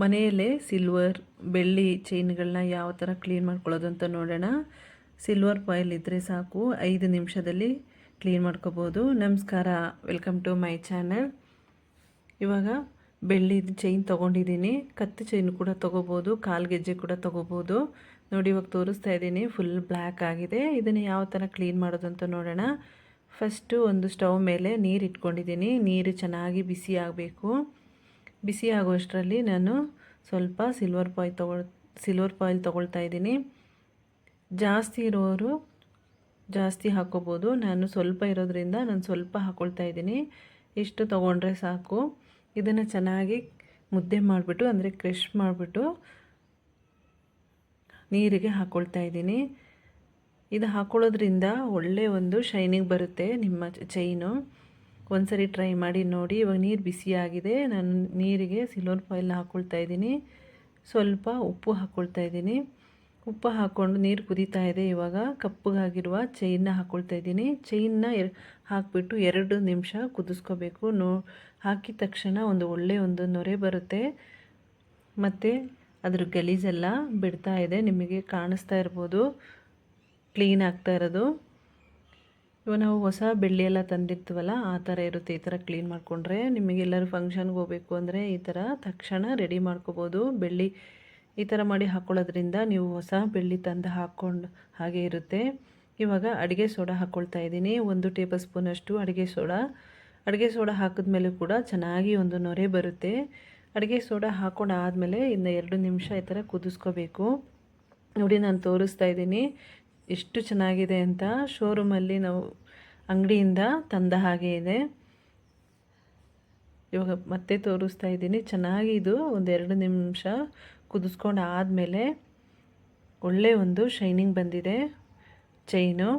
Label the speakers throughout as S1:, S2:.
S1: ಮನೆಯಲ್ಲೇ ಸಿಲ್ವರ್ ಬೆಳ್ಳಿ ಚೈನ್ಗಳನ್ನ ಯಾವ ಥರ ಕ್ಲೀನ್ ಮಾಡ್ಕೊಳ್ಳೋದು ಅಂತ ನೋಡೋಣ. ಸಿಲ್ವರ್ ಫಾಯಿಲ್ ಇದ್ದರೆ ಸಾಕು. ಐದು ನಿಮಿಷದಲ್ಲಿ ಕ್ಲೀನ್ ಮಾಡ್ಕೋಬೋದು. ನಮಸ್ಕಾರ. ವೆಲ್ಕಮ್ ಟು ಮೈ ಚಾನಲ್ ಇವಾಗ ಬೆಳ್ಳಿ ಚೈನ್ ತೊಗೊಂಡಿದ್ದೀನಿ. ಕತ್ತು ಚೈನ್ ಕೂಡ ತೊಗೋಬೋದು. ಗೆಜ್ಜೆ ಕೂಡ ತೊಗೋಬೋದು. ನೋಡಿ, ಇವಾಗ ತೋರಿಸ್ತಾ ಇದ್ದೀನಿ. ಫುಲ್ ಬ್ಲ್ಯಾಕ್ ಆಗಿದೆ. ಇದನ್ನು ಯಾವ ಥರ ಕ್ಲೀನ್ ಮಾಡೋದು ಅಂತ ನೋಡೋಣ. ಫಸ್ಟು ಒಂದು ಸ್ಟವ್ ಮೇಲೆ ನೀರು ಇಟ್ಕೊಂಡಿದ್ದೀನಿ. ನೀರು ಚೆನ್ನಾಗಿ ಬಿಸಿ ಆಗಬೇಕು. ಬಿಸಿ ಆಗುವಷ್ಟರಲ್ಲಿ ನಾನು ಸ್ವಲ್ಪ ಸಿಲ್ವರ್ ಪಾಯಿಲ್ ತಗೊಳ್ ಸಿಲ್ವರ್ ಪಾಯಿಲ್ ತೊಗೊಳ್ತಾ ಇದ್ದೀನಿ. ಜಾಸ್ತಿ ಇರೋರು ಜಾಸ್ತಿ ಹಾಕೋಬೋದು. ನಾನು ಸ್ವಲ್ಪ ಇರೋದ್ರಿಂದ ನಾನು ಸ್ವಲ್ಪ ಹಾಕ್ಕೊಳ್ತಾ ಇದ್ದೀನಿ. ಇಷ್ಟು ತೊಗೊಂಡ್ರೆ ಸಾಕು. ಇದನ್ನು ಚೆನ್ನಾಗಿ ಮುದ್ದೆ ಮಾಡಿಬಿಟ್ಟು, ಅಂದರೆ ಕ್ರಷ್ ಮಾಡಿಬಿಟ್ಟು ನೀರಿಗೆ ಹಾಕ್ಕೊಳ್ತಾ ಇದ್ದೀನಿ. ಇದು ಹಾಕ್ಕೊಳ್ಳೋದ್ರಿಂದ ಒಳ್ಳೆಯ ಒಂದು ಶೈನಿಂಗ್ ಬರುತ್ತೆ ನಿಮ್ಮ ಚೈನು ಒಂದ್ಸರಿ ಟ್ರೈ ಮಾಡಿ ನೋಡಿ. ಇವಾಗ ನೀರು ಬಿಸಿಯಾಗಿದೆ ನಾನು ನೀರಿಗೆ ಸಿಲ್ವರ್ ಫಾಯಿಲ್ನ ಹಾಕ್ಕೊಳ್ತಾ ಇದ್ದೀನಿ. ಸ್ವಲ್ಪ ಉಪ್ಪು ಹಾಕ್ಕೊಳ್ತಾ ಇದ್ದೀನಿ. ಉಪ್ಪು ಹಾಕ್ಕೊಂಡು ನೀರು ಕುದೀತಾ ಇದೆ ಇವಾಗ. ಕಪ್ಪಗಾಗಿರುವ ಚೈನ್ನ ಹಾಕ್ಕೊಳ್ತಾ ಇದ್ದೀನಿ. ಚೈನ್ನ ಎರ್, ಹಾಕಿಬಿಟ್ಟು ಎರಡು ನಿಮಿಷ ಕುದಿಸ್ಕೋಬೇಕು. ನೋ, ಹಾಕಿದ ತಕ್ಷಣ ಒಂದು ಒಳ್ಳೆ ಒಂದು ನೊರೆ ಬರುತ್ತೆ. ಮತ್ತು ಅದ್ರ ಗಲೀಜೆಲ್ಲ ಬಿಡ್ತಾ ಇದೆ. ನಿಮಗೆ ಕಾಣಿಸ್ತಾ ಇರ್ಬೋದು. ಕ್ಲೀನ್ ಆಗ್ತಾ ಇರೋದು. ಇವಾಗ ನಾವು ಹೊಸ ಬೆಳ್ಳಿ ಎಲ್ಲ ತಂದಿರ್ತೀವಲ್ಲ ಆ ಥರ ಇರುತ್ತೆ. ಈ ಥರ ಕ್ಲೀನ್ ಮಾಡಿಕೊಂಡ್ರೆ ನಿಮಗೆಲ್ಲರೂ ಫಂಕ್ಷನ್ಗೆ ಹೋಗಬೇಕು ಅಂದರೆ ಈ ಥರ ತಕ್ಷಣ ರೆಡಿ ಮಾಡ್ಕೋಬೋದು. ಬೆಳ್ಳಿ ಈ ಥರ ಮಾಡಿ ಹಾಕ್ಕೊಳ್ಳೋದ್ರಿಂದ ನೀವು ಹೊಸ ಬೆಳ್ಳಿ ತಂದು ಹಾಕ್ಕೊಂಡು ಹಾಗೆ ಇರುತ್ತೆ. ಇವಾಗ ಅಡುಗೆ ಸೋಡಾ ಹಾಕ್ಕೊಳ್ತಾ ಇದ್ದೀನಿ. ಒಂದು ಟೇಬಲ್ ಸ್ಪೂನಷ್ಟು ಅಡುಗೆ ಸೋಡಾ. ಅಡುಗೆ ಸೋಡಾ ಹಾಕಿದ್ಮೇಲೆ ಕೂಡ ಚೆನ್ನಾಗಿ ಒಂದು ನೊರೆ ಬರುತ್ತೆ. ಅಡುಗೆ ಸೋಡಾ ಹಾಕ್ಕೊಂಡು ಆದಮೇಲೆ ಇನ್ನು ಎರಡು ನಿಮಿಷ ಈ ಥರ ಕುದಿಸ್ಕೋಬೇಕು. ನೋಡಿ, ನಾನು ತೋರಿಸ್ತಾ ಇದ್ದೀನಿ. ಎಷ್ಟು ಚೆನ್ನಾಗಿದೆ ಅಂತ ಶೋರೂಮಲ್ಲಿ ನಾವು ಅಂಗಡಿಯಿಂದ ತಂದ ಹಾಗೆ ಇದೆ. ಇವಾಗ ಮತ್ತೆ ತೋರಿಸ್ತಾ ಇದ್ದೀನಿ. ಚೆನ್ನಾಗಿ ಇದು ಒಂದೆರಡು ನಿಮಿಷ ಕುದಿಸ್ಕೊಂಡು ಆದಮೇಲೆ ಒಳ್ಳೆ ಒಂದು ಶೈನಿಂಗ್ ಬಂದಿದೆ ಚೈನು.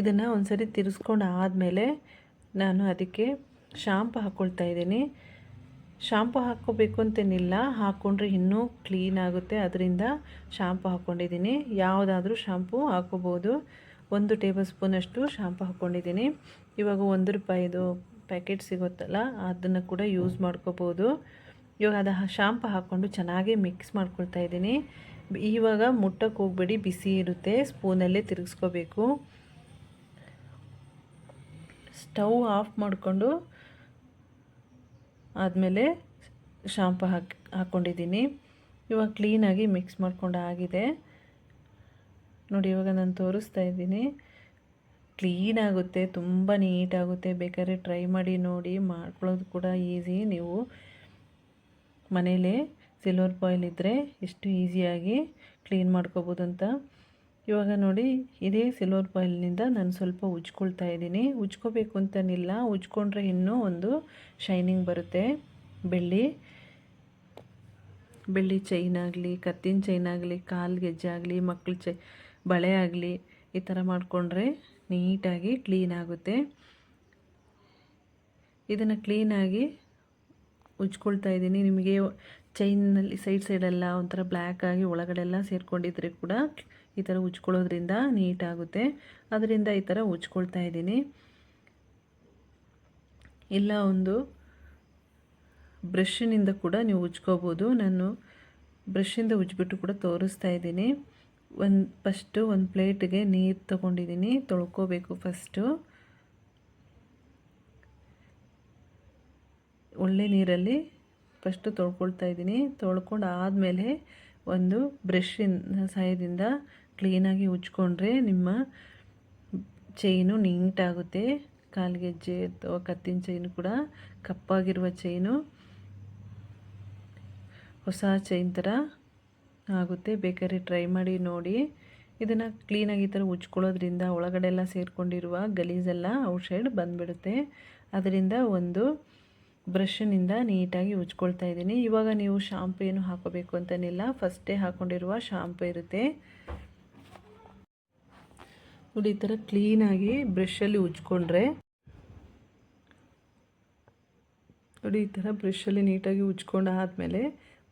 S1: ಇದನ್ನು ಒಂದು ಸರಿ ತಿರ್ಸ್ಕೊಂಡು ಆದಮೇಲೆ ನಾನು ಅದಕ್ಕೆ ಶಾಂಪು ಹಾಕ್ಕೊಳ್ತಾ ಇದ್ದೀನಿ. ಶಾಂಪು ಹಾಕ್ಕೋಬೇಕು ಅಂತೇನಿಲ್ಲ. ಹಾಕ್ಕೊಂಡ್ರೆ ಇನ್ನೂ ಕ್ಲೀನ್ ಆಗುತ್ತೆ. ಅದರಿಂದ ಶಾಂಪು ಹಾಕ್ಕೊಂಡಿದ್ದೀನಿ. ಯಾವುದಾದ್ರೂ ಶಾಂಪು ಹಾಕ್ಕೋಬೋದು. ಒಂದು ಟೇಬಲ್ ಸ್ಪೂನಷ್ಟು ಶಾಂಪು ಹಾಕ್ಕೊಂಡಿದ್ದೀನಿ. ಇವಾಗ ಒಂದು ರೂಪಾಯಿದು ಪ್ಯಾಕೆಟ್ ಸಿಗುತ್ತಲ್ಲ, ಅದನ್ನು ಕೂಡ ಯೂಸ್ ಮಾಡ್ಕೋಬೋದು. ಇವಾಗ ಅದು ಶಾಂಪು ಹಾಕ್ಕೊಂಡು ಚೆನ್ನಾಗಿ ಮಿಕ್ಸ್ ಮಾಡ್ಕೊಳ್ತಾ ಇದ್ದೀನಿ. ಇವಾಗ ಮುಟ್ಟಕ್ಕೆ ಹೋಗ್ಬೇಡಿ, ಬಿಸಿ ಇರುತ್ತೆ. ಸ್ಪೂನಲ್ಲೇ ತಿರುಗಿಸ್ಕೋಬೇಕು. ಸ್ಟವ್ ಆಫ್ ಮಾಡಿಕೊಂಡು ಆದಮೇಲೆ ಶಾಂಪು ಹಾಕಿ ಹಾಕ್ಕೊಂಡಿದ್ದೀನಿ. ಇವಾಗ ಕ್ಲೀನಾಗಿ ಮಿಕ್ಸ್ ಮಾಡ್ಕೊಂಡು ಆಗಿದೆ ನೋಡಿ, ಇವಾಗ ನಾನು ತೋರಿಸ್ತಾ ಇದ್ದೀನಿ. ಕ್ಲೀನ್ ಆಗುತ್ತೆ, ತುಂಬ ನೀಟಾಗುತ್ತೆ ಬೇಕಾದ್ರೆ ಟ್ರೈ ಮಾಡಿ ನೋಡಿ, ಮಾಡ್ಕೊಳ್ಳೋದು ಕೂಡ ಈಸಿ ನೀವು ಮನೇಲೇ ಸಿಲ್ವರ್ ಬಾಯ್ಲ್ ಇದ್ದರೆ ಎಷ್ಟು ಈಸಿಯಾಗಿ ಕ್ಲೀನ್ ಮಾಡ್ಕೋಬೋದು ಅಂತ ಇವಾಗ ನೋಡಿ, ಇದೇ ಸಿಲ್ವರ್ ಬಾಯಿಲ್ನಿಂದ ನಾನು ಸ್ವಲ್ಪ ಉಜ್ಕೊಳ್ತಾ ಇದ್ದೀನಿ. ಉಜ್ಕೋಬೇಕು ಅಂತನಿಲ್ಲ. ಉಜ್ಕೊಂಡ್ರೆ ಇನ್ನೂ ಒಂದು ಶೈನಿಂಗ್ ಬರುತ್ತೆ. ಬೆಳ್ಳಿ ಬೆಳ್ಳಿ ಚೈನ್ ಆಗಲಿ, ಕತ್ತಿನ ಚೈನ್ ಆಗಲಿ, ಕಾಲು ಗೆಜ್ಜೆ ಆಗಲಿ ಮಕ್ಕಳ ಚೈ ಬಳೆ ಆಗಲಿ, ಈ ಥರ ಮಾಡಿಕೊಂಡ್ರೆ ನೀಟಾಗಿ ಕ್ಲೀನ್ ಆಗುತ್ತೆ. ಇದನ್ನು ಕ್ಲೀನಾಗಿ ಉಜ್ಕೊಳ್ತಾ ಇದ್ದೀನಿ. ನಿಮಗೆ ಚೈನಲ್ಲಿ ಸೈಡ್ ಸೈಡೆಲ್ಲ ಒಂಥರ ಬ್ಲ್ಯಾಕ್ ಆಗಿ ಒಳಗಡೆಲ್ಲ ಸೇರಿಕೊಂಡಿದ್ರೆ ಕೂಡ ಈ ಥರ ಉಜ್ಕೊಳ್ಳೋದ್ರಿಂದ ನೀಟಾಗುತ್ತೆ. ಅದರಿಂದ ಈ ಥರ ಉಜ್ಕೊಳ್ತಾ ಇದ್ದೀನಿ. ಇಲ್ಲ, ಒಂದು ಬ್ರಷ್ಷಿನಿಂದ ಕೂಡ ನೀವು ಉಜ್ಕೋಬೋದು. ನಾನು ಬ್ರಷಿಂದ ಉಜ್ಬಿಟ್ಟು ಕೂಡ ತೋರಿಸ್ತಾ ಇದ್ದೀನಿ. ಒಂದು, ಫಸ್ಟು ಒಂದು ಪ್ಲೇಟ್ಗೆ ನೀರು ತೊಗೊಂಡಿದ್ದೀನಿ. ತೊಳ್ಕೋಬೇಕು ಫಸ್ಟು. ಒಳ್ಳೆ ನೀರಲ್ಲಿ ಫಸ್ಟು ತೊಳ್ಕೊಳ್ತಾ ಇದ್ದೀನಿ. ತೊಳ್ಕೊಂಡು ಆದಮೇಲೆ ಒಂದು ಬ್ರಷಿನ ಸಹಾಯದಿಂದ ಕ್ಲೀನಾಗಿ ಉಜ್ಕೊಂಡ್ರೆ ನಿಮ್ಮ ಚೈನು ನೀಟಾಗುತ್ತೆ. ಕಾಲ್ಗೆಜ್ಜೆ ಅಥವಾ ಕತ್ತಿನ ಚೈನು ಕೂಡ ಕಪ್ಪಾಗಿರುವ ಚೈನು. ಹೊಸ ಚೈನ್ ಥರ ಆಗುತ್ತೆ. ಬೇಕಾದ್ರೆ ಟ್ರೈ ಮಾಡಿ ನೋಡಿ. ಇದನ್ನು ಕ್ಲೀನಾಗಿ ಈ ಥರ ಉಜ್ಕೊಳ್ಳೋದ್ರಿಂದ ಒಳಗಡೆ ಎಲ್ಲ ಸೇರಿಕೊಂಡಿರುವ ಗಲೀಜೆಲ್ಲ ಔಟ್ಸೈಡ್ ಬಂದುಬಿಡುತ್ತೆ. ಅದರಿಂದ ಒಂದು ಬ್ರಷ್ನಿಂದ ನೀಟಾಗಿ ಉಜ್ಕೊಳ್ತಾ ಇದ್ದೀನಿ. ಇವಾಗ ನೀವು ಶಾಂಪು ಏನು ಹಾಕೋಬೇಕು ಅಂತನಿಲ್ಲ. ಫಸ್ಟೇ ಹಾಕ್ಕೊಂಡಿರುವ ಶಾಂಪು ಇರುತ್ತೆ. ನೋಡಿ, ಈ ಥರ ಕ್ಲೀನಾಗಿ ಬ್ರಷಲ್ಲಿ ಉಜ್ಕೊಂಡ್ರೆ, ನೋಡಿ, ಈ ಥರ ಬ್ರಷಲ್ಲಿ ನೀಟಾಗಿ ಉಜ್ಕೊಂಡು ಆದಮೇಲೆ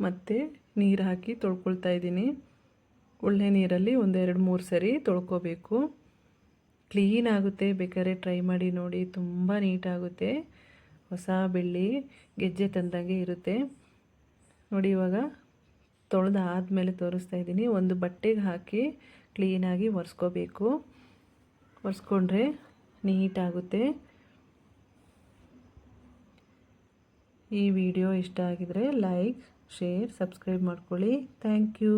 S1: ಮತ್ತೆ ನೀರು ಹಾಕಿ ತೊಳ್ಕೊಳ್ತಾ ಇದ್ದೀನಿ. ಒಳ್ಳೆ ನೀರಲ್ಲಿ ಒಂದೆರಡು ಮೂರು ಸರಿ ತೊಳ್ಕೊಬೇಕು. ಕ್ಲೀನ್ ಆಗುತ್ತೆ, ಬೇಕಾದ್ರೆ ಟ್ರೈ ಮಾಡಿ ನೋಡಿ, ತುಂಬ ನೀಟಾಗುತ್ತೆ ಹೊಸ ಬೆಳ್ಳಿ ಗೆಜ್ಜೆ ತಂದಂಗೆ ಇರುತ್ತೆ. ನೋಡಿ, ಇವಾಗ ತೊಳೆದು ಆದಮೇಲೆ ತೋರಿಸ್ತಾ ಇದ್ದೀನಿ, ಒಂದು ಬಟ್ಟೆಗೆ ಹಾಕಿ ಕ್ಲೀನಾಗಿ ಒರೆಸ್ಕೋಬೇಕು. ಒರೆಸ್ಕೊಂಡ್ರೆ ನೀಟಾಗುತ್ತೆ. ಈ ವಿಡಿಯೋ ಇಷ್ಟ ಆಗಿದರೆ ಲೈಕ್ ಶೇರ್ ಸಬ್ಸ್ಕ್ರೈಬ್ ಮಾಡ್ಕೊಳ್ಳಿ. Thank you.